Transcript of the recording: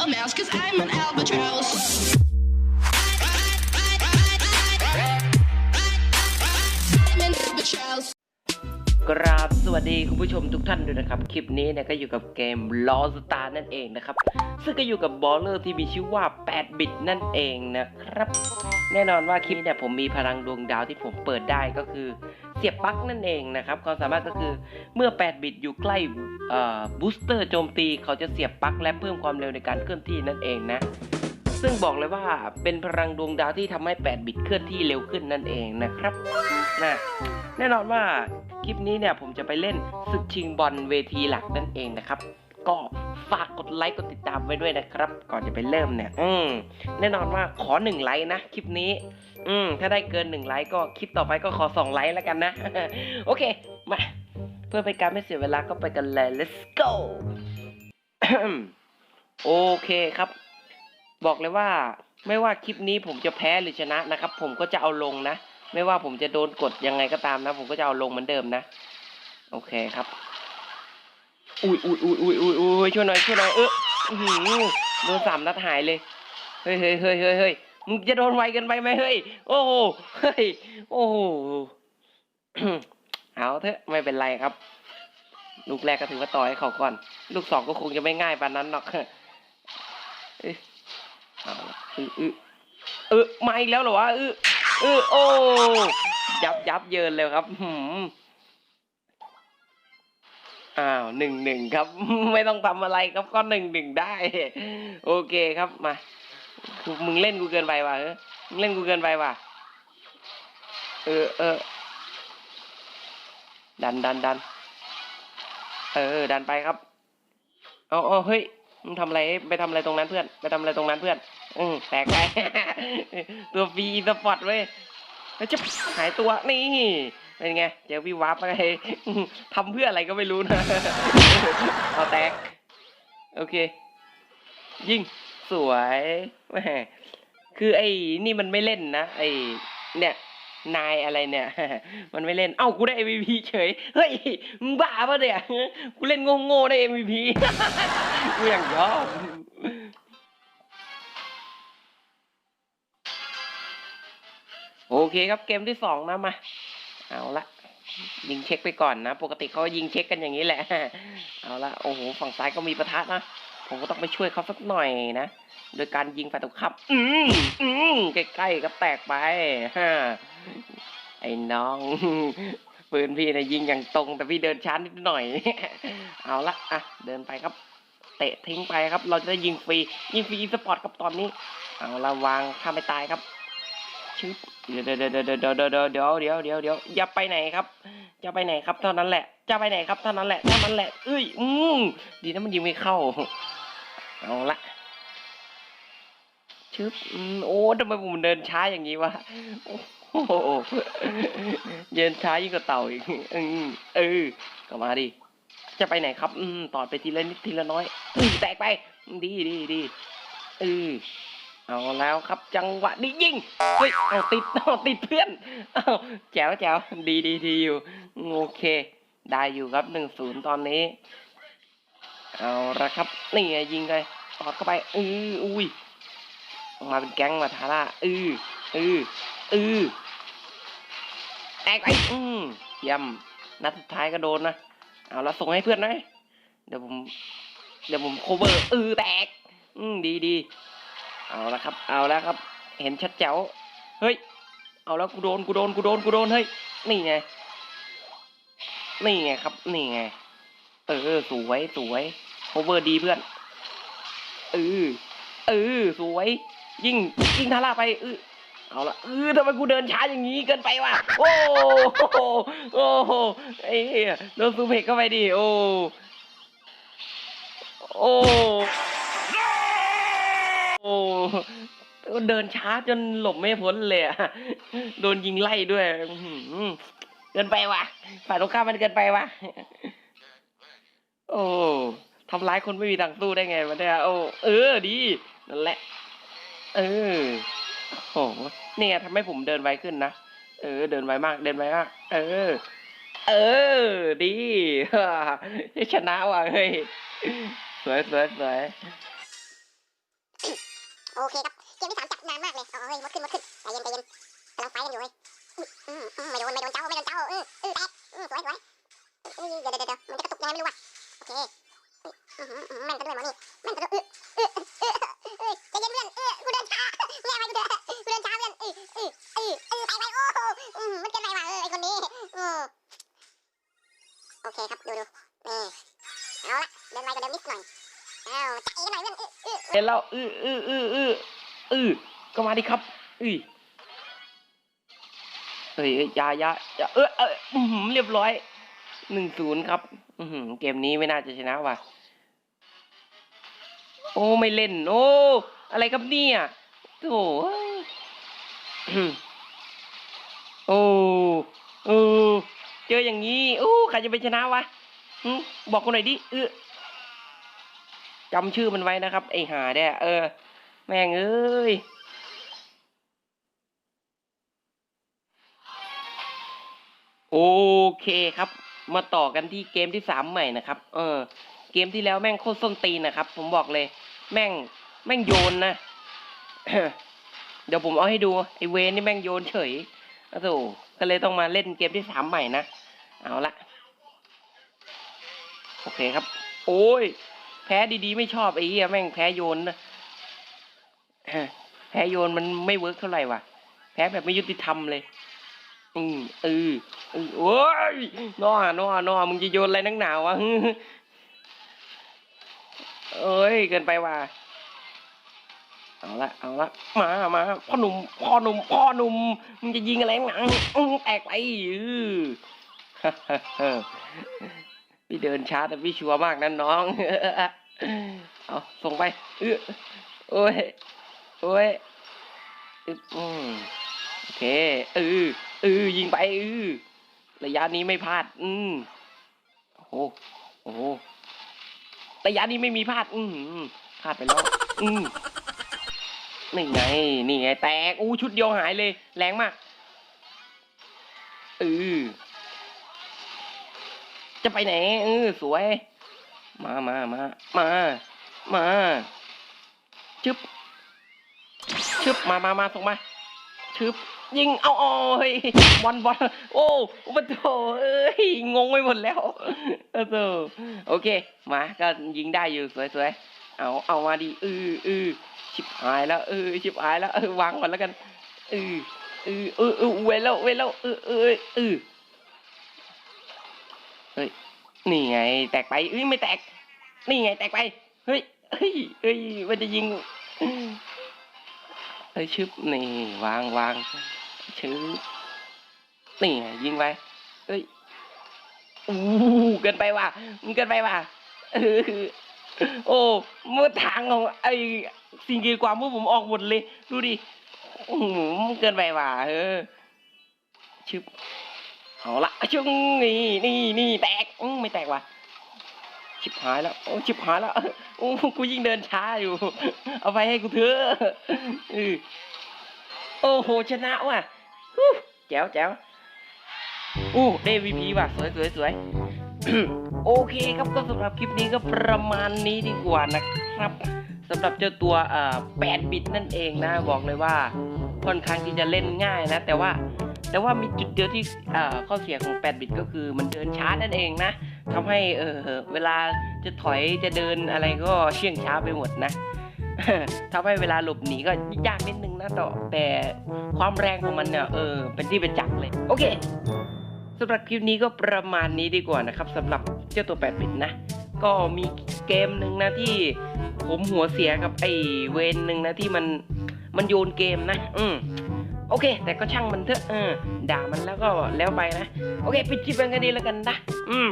a mouse, cause I'm an albatross. I'm an albatross. กราบสวัสดีคุณผู้ชมทุกท่านด้วยนะครับ คลิปนี้เนี่ยก็อยู่กับเกม l o s t a r นั่นเองนะครับ ซึ่งก็อยู่กับบอลเลอร์ที่มีชื่อว่า 8 บิตนั่นเองนะครับ แน่นอนว่าคลิปนี้เนี่ยผมมีพลังดวงดาวที่ผมเปิดได้ก็คือ เสียบปลั๊กนั่นเองนะครับความสามารถก็คือเมื่อ 8 บิตอยู่ใกล้บูสเตอร์โจมตีเขาจะเสียบปลั๊กและเพิ่มความเร็วในการเคลื่อนที่นั่นเองนะ ซึ่งบอกเลยว่าเป็นพลังดวงดาวที่ทำให้ 8 บิตเคลื่อนที่เร็วขึ้นนั่นเองนะครับนะแน่นอนว่าคลิปนี้เนี่ยผมจะไปเล่นศึกชิงบอลเวทีหลักนั่นเองนะครับ ก็ฝากกดไลค์กดติดตามไว้ด้วยนะครับ ก่อนจะไปเริ่มเนี่ย อืมแน่นอนว่าขอหนึ่งไลค์นะคลิปนี้ อืมถ้าได้เกินหนึ่งไลค์ก็คลิปต่อไปก็ขอสองไลค์แล้วกันนะ โอเค มา เพื่อเป็นการไม่เสียเวลาก็ไปกันเลย let's go โอเคครับ บอกเลยว่า ไม่ว่าคลิปนี้ผมจะแพ้หรือชนะนะครับ ผมก็จะเอาลงนะ ไม่ว่าผมจะโดนกดยังไงก็ตามนะ ผมก็จะเอาลงเหมือนเดิมนะ โอเคครับ อุ้ยอุ้ยอุ้ยอุ้ยอุ้ยอุ้ยช่วยหน่อยช่วยหน่อยเออหือโดนสามนัดหายเลย เฮ้ยเฮ้ยเฮ้ยเฮ้ยเฮ้ยมึงจะโดนไวกันไปไหมเฮ้ย โอ้โห เฮ้ย โอ้โห เอาเถอะไม่เป็นไรครับ ลูกแรกก็ถือว่าต่อให้เขาก่อน ลูกสองก็คงจะไม่ง่ายปานนั้นหรอกเออเออเออเออมาอีกแล้วเหรอวะเออเออโอ้ ยับยับเยินเลยครับหืม อ้าวหนึ่งหนึ่งครับ ไม่ต้องทำอะไรครับก็หนึ่งหนึ่งได้ โอเคครับมามึงเล่นกูเกินไปว่ะเออมึงเล่นกูเกินไปว่ะเออเออดันดันดันเออ ดันไปครับเอาเอาเฮ้ยมึงทำอะไรไปทำอะไรตรงนั้นเพื่อน ไปทำอะไรตรงนั้นเพื่อน อืมแตกไปตัวฟรีสปอร์ตเว้ยแล้วจะหายตัวนี่ เป็นไงเจอพี่วับไปทำเพื่ออะไรก็ไม่รู้นะ เอาแตก โอเค ยิงสวยแหมคือไอ้นี่มันไม่เล่นนะไอ้เนี่ยนายอะไรเนี่ย มันไม่เล่น เอ้า กูได้ MVP เฉย เฮ้ย มึงบ้าปะเนี่ย กูเล่นโง่ๆได้ MVP กูอย่างยอมโอเคครับเกมที่สองนะมา เอาละยิงเช็คไปก่อนนะ ปกติเขายิงเช็คกันอย่างนี้แหละ เอาละโอ้โหฝั่งซ้ายก็มีประทัดนะ ผมก็ต้องไปช่วยเขาสักหน่อยนะ โดยการยิงฝ่ายตรงข้ามอืมอืมใกล้ๆก็แตกไปฮะไอ้น้องปืนพี่นะยิงอย่างตรง แต่พี่เดินช้านิดหน่อย เอาละอะเดินไปครับ เตะทิ้งไปครับ เราจะได้ยิงฟรียิงฟรีสปอร์ตครับตอนนี้ เอาละวางข้าไมไปตายครับ ชึบเดี๋ยวเดี๋ยวเดี๋ยวเดี๋ยวเดี๋ยวเดี๋ยวเดี๋ยวเดี๋ยวเดี๋ยวอย่าไปไหนครับจะไปไหนครับเท่านั้นแหละจะไปไหนครับเท่านั้นแหละเท่านั้นแหละเอ้ยอืมดีนะมันยิงไม่เข้าเอาละชึบโอ้ทำไมผมเดินช้าอย่างนี้วะโอ้โหเดินช้ายิ่งกว่าเต่าอีกอืมเออก็มาดิจะไปไหนครับ อืมต่อไปทีละนิดทีละน้อยแตกไป ดีดีดีเออ เอาแล้วครับจังหวะนี้ยิงเฮ้ยเอาติดเอาติดเพื่อนเอาแจ๋วแจ๋วดีดีดีอยู่โอเค ได้อยู่ครับหนึ่งศูนย์ตอนนี้ เอาละครับนี่ไงยิงไปตอดเข้าไปอืออุ้ยมาเป็นแก๊งมาทาร่าอืออืออือแตกไปอืมย่ำนัดสุดท้ายก็โดนนะเอาละส่งให้เพื่อนนะเดี๋ยวผมเดี๋ยวผมโคเวอร์อือแตกอืมดีดี เอาละครับ เอาแล้วครับ เห็นชัดแจ๋ว เฮ้ย เอาแล้วกูโดน กูโดน กูโดน กูโดน เฮ้ย นี่ไง นี่ไงครับ นี่ไง เออ สวย สวยโคเวอร์ดีเพื่อน เออ เออ สวย ยิง ยิงทาร่าไป เออเอาละเออทำไมกูเดินช้าอย่างนี้เกินไปวะ โอ้โห โอ้โหไอ้เหี้ยโดนซูเพกเข้าไปดิ โอ้ โอ้ โอ้เดินช้าจนหลบไม่พ้นเลยอะโดนยิงไล่ด้วยเกินไปวะฝ่ายตรงข้ามมันเกินไปวะโอ้ทำร้ายคนไม่มีทางสู้ได้ไงวะเนี่ยโอ้เออดีนั่นแหละ เออโหเนี่ยทำให้ผมเดินไวขึ้นนะเออ เดินไวมาก เดินไวมาก เออ เออ ดีชนะว่ะเฮ้ยสวยสวยสวย โอเคครับ เกมที่สามจับนานมากเลยเอาเฮ้ยมดขึ้นมดขึ้นใจเย็นใจเย็นกำลังไฟกันอยู่เว้ยอืมอือไม่โดนไม่โดนเจ้าไม่โดนเจ้าอืออือแตกอือสวยสวยอือเดี๋ยวเดี๋ยวเดี๋ยวมันจะกระตุกยังไงไม่รู้ว่ะโอเคอือหือแม่นกันด้วยมอนี่แม่นกันด้วยอืออืออืออือใจเย็นเพื่อนเออกูเดินช้าแง่ เห็นแล้วอืออืออืออืออือก็มาดิครับอือเฮ้ยยอยาอยายาเออเออเรียบร้อยหนึ่งศูนย์ครับอืเกมนี้ไม่น่าจะชนะว่ะโอ้ไม่เล่น โอ้อะไรครับเนี่ยโถ่เอ้โอ้โอ้เจออย่างนี้โอ้ใครจะไปชนะวะบอกคนหน่อยดิเออ จำชื่อมันไว้นะครับ ไอหาเนี่เออ แม่งเอ้ยโอเคครับ มาต่อกันที่เกมที่สามใหม่นะครับ เออ เกมที่แล้วแม่งโคตรส้นตีนนะครับ ผมบอกเลย แม่งแม่งโยนนะเดี๋ยวผมเอาให้ดูไอเวนนี่แม่งโยนเฉยโอ้โหก็เลยต้องมาเล่นเกมที่สามใหม่นะ เอาละ โอเคครับ โอ้ย พ้ดีๆไม่ชอบไอ้เหี้ยแม่งแพ้โยนนะแพ้โยนมันไม่เวิร์กเท่าไหร่ว่ะ แพ้แบบไม่ยุติธรรมเลย อืมเออเออโอ้ยนอนอนอมึงจะโยนอะไรนักหนาวะเอ้ยเกินไปว่ะเอาละเอาละมามาพ่อหนุ่มพ่อหนุ่มพ่อหนุ่มมึงจะยิงอะไรหนาอื้อแตกไปอือพี่เดินช้าแต่พี่ชัวร์มากนะน้อง เอาส่งไปเออโอ้ย โอ้ยอืมโอเคเออเออยิงไปเออระยะนี้ไม่พลาด อืมโอ้โหโอ้โหระยะนี้ไม่มีพลาด อืมพลาดไปแล้ว อืมนี่ไง นี่ไง แตก อู้ชุดเดียวหายเลย แรงมากเออจะไปไหนเออสวย มามามามามาชึบชึบมามามาส่งมาชึบยิงเอาโอ้ยบอลบอลโอ้ปะโถเอ้ยงงไปหมดแล้วเออโถโอเค มาก็ยิงได้อยู่สวยๆเอาเอามาดิเออเออชิบหายแล้วเออชิบหายแล้วเออวางก่อนแล้วกันเออเออเออเอเว้ยแล้วเว้ยแล้วเออเออเออเฮ้ย นี่ไง แตกไปเอ้ยไม่แตก นี่ไง แตกไป เฮ้ยเฮ้ยเฮ้ยมันจะยิงเอ้ยชึบนี่วางวางชึบนี่ไงยิงไปเอ้ยอู้เกินไปว่ะมันเกินไปว่ะโอ้เมื่อทางของไอ้สิ่งกีดขวางพวกผมออกหมดเลย ดูดิอือหือมันเกินไปว่ะเออชึบ เอาละชึ้งนี่นี่นี่แตกอืไม่แตกว่ะชิบหายแล้วโอ้ชิบหายแล้วโอ้กูยิ่งเดินช้าอยู่ เอาไปให้กูเถอะออโอ้โหชนะว่ะแจ๋วแจ๋วอู้ได้ VP ว่ะ สวยสวยสวยโอเคครับก็สำหรับคลิปนี้ก็ประมาณนี้ดีกว่านะครับสำหรับเจ้าตัวเอ่อ8บิตนั่นเองนะ บอกเลยว่าค่อนข้างที่จะเล่นง่ายนะ แต่ว่า แต่ว่ามีจุดเดียวที่ข้อเสียของ 8 บิตก็คือมันเดินช้านั่นเองนะทำให้เออเวลาจะถอยจะเดินอะไรก็เชื่องช้าไปหมดนะทำให้เวลาหลบหนีก็ยากนิดนึงนะต่อแต่ความแรงของมันเนี่ยเออเป็นที่เป็นจักเลย โอเคสำหรับคลิปนี้ก็ประมาณนี้ดีกว่านะครับสำหรับเจ้าตัว8บิตนะก็มีเกมหนึ่งนะที่ผมหัวเสียกับไอ้เวนหนึ่งนะที่มันมันโยนเกมนะ อืม โอเค แต่ก็ช่างมันเถอะเออด่ามันแล้วก็แล้วไปนะ โอเคปิดคลิปกันดีแล้วกันนะ อืม